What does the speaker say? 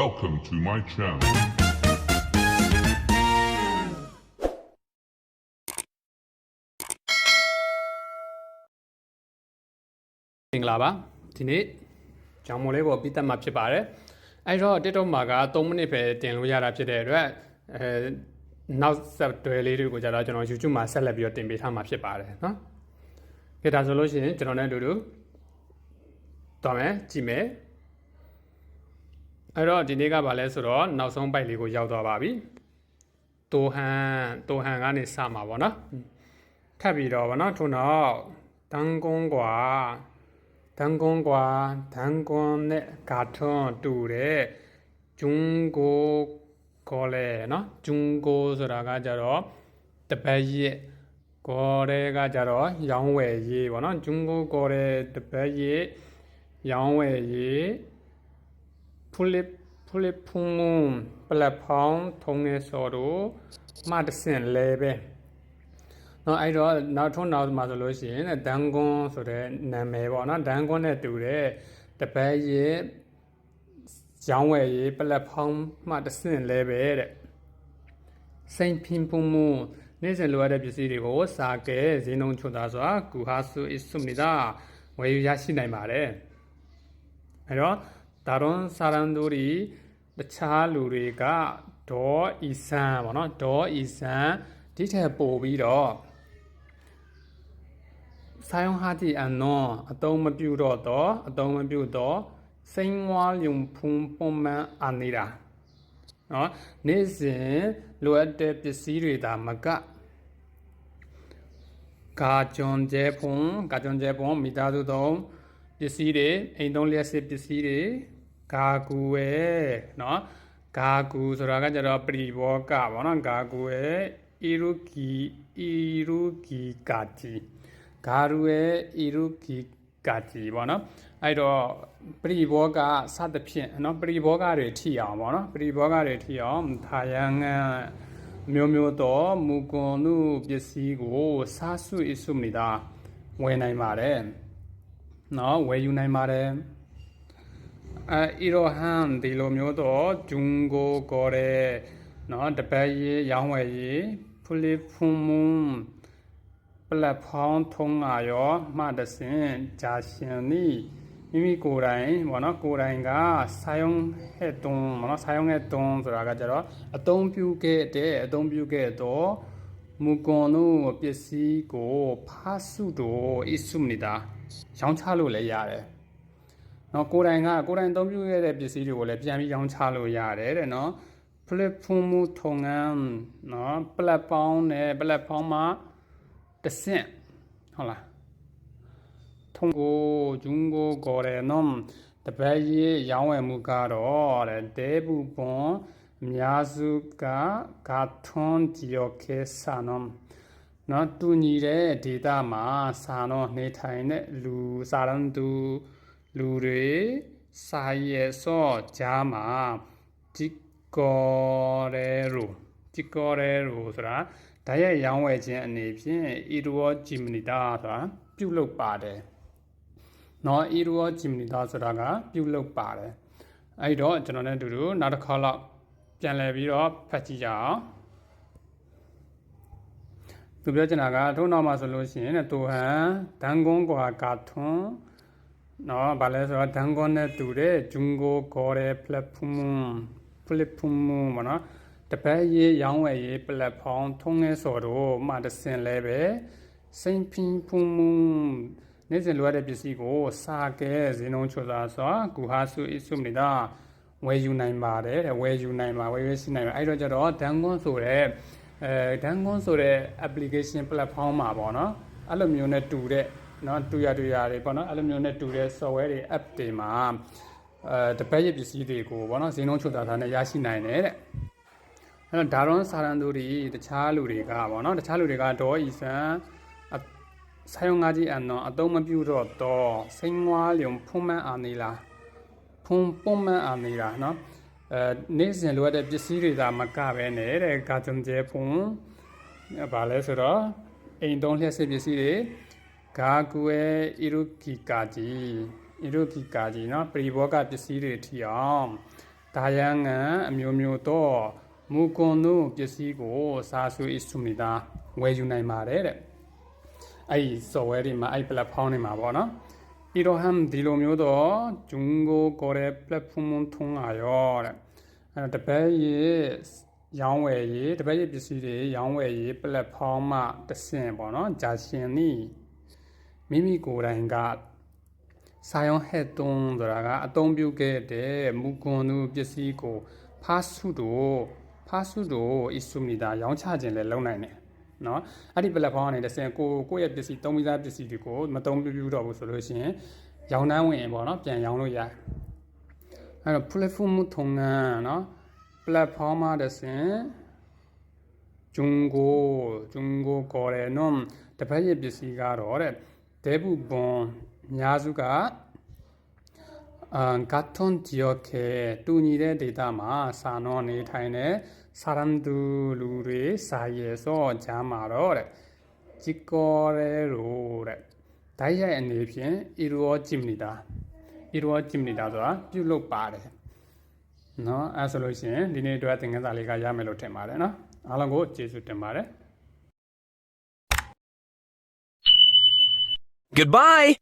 Welcome to my channel. မင်္ဂလာပါဒီနေ့ကြောင်မိုးလေးပေါ်ပြီးသက်မှာဖြစ်ပါတယ်အဲ့တော့ TikTok မှာက3မိနစ်ပဲတင်လို့ရတာဖြစ်တဲ့အတွက်အဲနောက်ဆက်တွဲလေးတွေကိုကြတော့ကျွန်တော် YouTube မှာဆက်လက်ပြီးတော့တင်ပေးထားမှာဖြစ်ပါတယ်เนาะကြဒါဆိုလို့ရှိရင်ကျွန်တော်နဲ့အတူတူတော်မယ်ကြည့်မယ် အဲ့တော့ဒီနေ့ကဗာလဲဆိုတော့နောက်ဆုံးပိုက်လေးကိုရောက်သွားပါပြီတိုဟန်တိုဟန်ကနေစမှာပေါ့နော်ထပ်ပြီးတော့ဗောနော်ထို့နောက်တန်ကုန်းကွာတန်ကုန်းကွာတန်ကုန်းနဲ့ဂါထွန်တူတဲ့ဂျုံကိုကောလဲနော်ဂျုံကိုဆိုတာကကြတော့တပတ်ရက်ကောရဲကကြတော့ရောင်းဝယ်ရေးပေါ့နော်ဂျုံကိုကောရဲတပတ်ရက်ရောင်းဝယ်ရေး ဖူလစ်ဖူလစ်ဖုံမွန်ပလက်ဖောင်းထုံနေစော်တို့မှတဆင့်လဲပဲနော်အဲ့တော့နောက်ထုံးနောက်မှာဆိုလို့ရှိရင်ဒန်ကွန်ဆိုတဲ့နာမည်ပေါ့နော်ဒန်ကွန်နဲ့တူတဲ့တပတ်ရဲ့ရောင်းဝယ်ရေးပလက်ဖောင်းမှတစ်ဆင့်လဲပဲတဲ့စိန်ဖင်ပုံမူနေ့စဉ်လိုအပ်တဲ့ပစ္စည်းတွေကိုစာကဲဈေးနှုန်းချွတ်သားစွာကူဟာဆူအစ်ဆုမနေတာဝယ်ယူရရှိနိုင်ပါတယ်အဲ့တော့ ဒါရွန်စာရန်ဒူရီတခြားလူတွေကဒေါ်အီဆန်ပေါ့နော်ဒေါ်အီဆန်ဒီထက်ပိုပြီးတော့ဆိုင်ဟာတီအန်နောအတုံးမပြုတော့တော့အတုံးမပြုတော့စိန်ဝါယုံဖုံပုံမှန်အနေတာနော်နေ့စဉ်လိုအပ်တဲ့ပစ္စည်းတွေဒါမကကာကြွန်ကျဲဖုံကာကြွန်ကျဲဖုံမိသားစုသုံးပစ္စည်းတွေအိမ်သုံးလျှက်စစ်ပစ္စည်းတွေ ကာကူဝဲနော်ကာကူဆိုတာကကြတော့ပရိဘောကပေါ့နော်ကာကူဝဲအီရုကီအီရုကီကာတီဂါရုရဲ့အီရုကီကာတီပေါ့နော်အဲ့တော့ပရိဘောကစသဖြင့်နော်ပရိဘောကတွေထိအောင်ပေါ့နော်ပရိဘောကတွေထိအောင်သာယံငံမျိုးမျိုးသောမူကွန်နုပစ္စည်းကိုစားစုအစုမနေတာဝယ်နိုင်ပါတယ်နော်ဝယ်ယူနိုင်ပါတယ် အဲဣရောဟန်ဒီလိုမျိုးတော့ဂျုံကိုကောတဲ့နော်တပတ်ရေးရောင်းဝယ်ရေးဖူလီဖုံမွန်ပလက်ဖောင်းထုံးလာရောမှတဆင်ဂျာရှင်နီမိမိကိုယ်တိုင်ဘောနော်ကိုယ်တိုင်ကဆိုင်ုံဟဲ့တုံးဘောနော်ဆိုင်ုံဟဲ့တုံးဆိုတာကကြတော့အသုံးပြုခဲ့တဲ့အသုံးပြုခဲ့တော့မူကွန်တို့ပစ္စည်းကိုဖားစုတို့အစ်စုမနေတာရောင်းချလို့လည်းရတယ် နော်ကိုယ်တိုင်ကကိုယ်တိုင်အသုံးပြုရတဲ့ပစ္စည်းတွေကိုလည်းပြန်ပြီးရောင်းချလို့ရတယ်တဲ့နော် platform ထုံငန်းနော် platform နဲ့ platform မှာတစ်ဆင့်ဟုတ်လားထုံကိုဂျုံကိုကော်ရနော်တပတ်ရေးရောင်းဝယ်မှုကတော့တဲ့တဲဘူးပွန်အများစုကဂါထွန်ဂျီယိုကေဆာနော်နော်တူညီတဲ့ဒေတာမှာစာတော့နေထိုင်တဲ့လူစာရန်သူ လူတွေစာရဲစောကြားမှာဂျီကောရဲရူဂျီကောရဲရူဆိုတာဓာတ်ရိုက်ရောင်းဝယ်ခြင်းအနေဖြင့်အီရူဝဂျီမနီတာဆိုတာပြုတ်လုပါတယ်နော်အီရူဝဂျီမနီတာဆိုတာကပြုတ်လုပါတယ်အဲ့တော့ကျွန်တော်နဲ့အတူတူနောက်တစ်ခါတော့ပြန်လည်ပြီးတော့ဖတ်ကြည့်ကြအောင်သူပြောချင်တာကထို့နောက်မှာဆိုလို့ရှိရင်တူဟန်ဒန်ကွန်ကွာကာထွန်း နော်ဗာလဲဆိုတော့ဒန်ကွန်နဲ့တူတဲ့ဂျုံကိုခေါ်တဲ့ platform platform မနော်တပတ်ရေးရောင်းဝယ်ရေး platform ထုံးနေစော်တို့မှတဆင်လဲပဲစိန်ဖင်ဖုံမနေ့စဉ်လိုရတဲ့ပစ္စည်းကိုစာကဲဇင်းလုံးချောသာဆိုဂူဟာစုအစုမနေတာဝယ်ယူနိုင်ပါတယ်တဲ့ဝယ်ယူနိုင်ပါဝယ်ယူရှိနိုင်ပါအဲ့တော့ကျတော့ဒန်ကွန်ဆိုတဲ့အဲဒန်ကွန်ဆိုတဲ့ application platform မှာပေါ့နော်အဲ့လိုမျိုးနဲ့တူတဲ့ နော်တူရတူရတွေပေါ့နော်အဲ့လိုမျိုးနဲ့တူတဲ့ software တွေ app တွေမှာအဲတပတ်ရပစ္စည်းတွေကိုပေါ့နော်ဈေးနှုန်းချုပ်တာထားနဲ့ရရှိနိုင်တယ်တဲ့အဲ့တော့ဒါရွန်စာရန်သူတွေတခြားလူတွေကပေါ့နော်တခြားလူတွေကဒေါ်ဤဆန်ဆိုင်ငါကြီးအန်နော်အတုံးမပြုတော့တော့စိန်ငွားလျုံဖုံးမန်းအာနေလားဖုံးပုံမန်းအာနေလားနော်အဲနေ့စဉ်လိုအပ်တဲ့ပစ္စည်းတွေသာမကပဲနဲ့တဲ့ဂါဇန်ကျဲဖုံးဘာလဲဆိုတော့အိမ်သုံးလျှက်စစ်ပစ္စည်းတွေ ဂါကူဝဲဣရုကီကာကြီးဣရုကီကာကြီးနော်ပရိဘောကပစ္စည်းတွေထီအောင်ဒါယံငံအမျိုးမျိုးသောမူကွန်တို့ပစ္စည်းကိုစာဆူအစ်စုမီတာဝယ်ယူနိုင်ပါတယ်တဲ့အဲ့ဒီ software တွေမှာအဲ့ platform တွေမှာပေါ့နော်ဤတော့ဟမ်ဒီလိုမျိုးတော့ဂျုံကိုကိုရဲ platform ထုံးလာရောတဲ့အဲ့တပတ်ရဲ့ရောင်းဝယ်ရေးတပတ်ရဲ့ပစ္စည်းတွေရောင်းဝယ်ရေး platform မှာတဆင့်ပေါ့နော်ဂျာရှင်နီ မိမိကိုယ်တိုင်ကစာယုံဟက်တုံးဆိုတာကအသုံးပြုခဲ့တဲ့မူကွန်သူပစ္စည်းကိုဖားစုတို့ဖားစုတို့အစ်စုမီတာရောင်းချခြင်းလည်းလုပ်နိုင်တယ်နော်အဲ့ဒီ platform ကနေတစ်ဆင့်ကိုကိုယ့်ရဲ့ပစ္စည်းသုံးပြီးသားပစ္စည်းတွေကိုမသုံးပြပြတော့ဘူးဆိုလို့ရှိရင်ရောင်းတန်းဝင်ပေါ့နော်ပြန်ရောင်းလို့ရတယ်အဲ့တော့ platform ထုံငန်းနော် platform မှာတစ်ဆင့်ဂျုံကိုဂျုံကိုခေါ်တယ်နော်တပတ်ရဲ့ပစ္စည်းကတော့တဲ့ ဒဲဘူးဘွန်အများစုကအာဂတ်ထွန်ဂျီယိုကေတူညီတဲ့ဒေတာမှာစာနောနေထိုင်တဲ့စာရမ်ဒူလူတွေစာရဲစောဂျာမာတော့တဲ့ဂျီကောရဲရိုတဲ့ဓာတ်ရိုက်အနေဖြင့်အီရောဂျင်နီတာအီရောဂျင်နီတာဆိုတာပြုတ်လုပ်ပါတယ်နော်အဲဆိုလို့ရှိရင်ဒီနေ့အတွက်သင်ခန်းစာလေးကရမယ်လို့ထင်ပါတယ်နော်အားလုံးကိုကျေးဇူးတင်ပါတယ် Goodbye!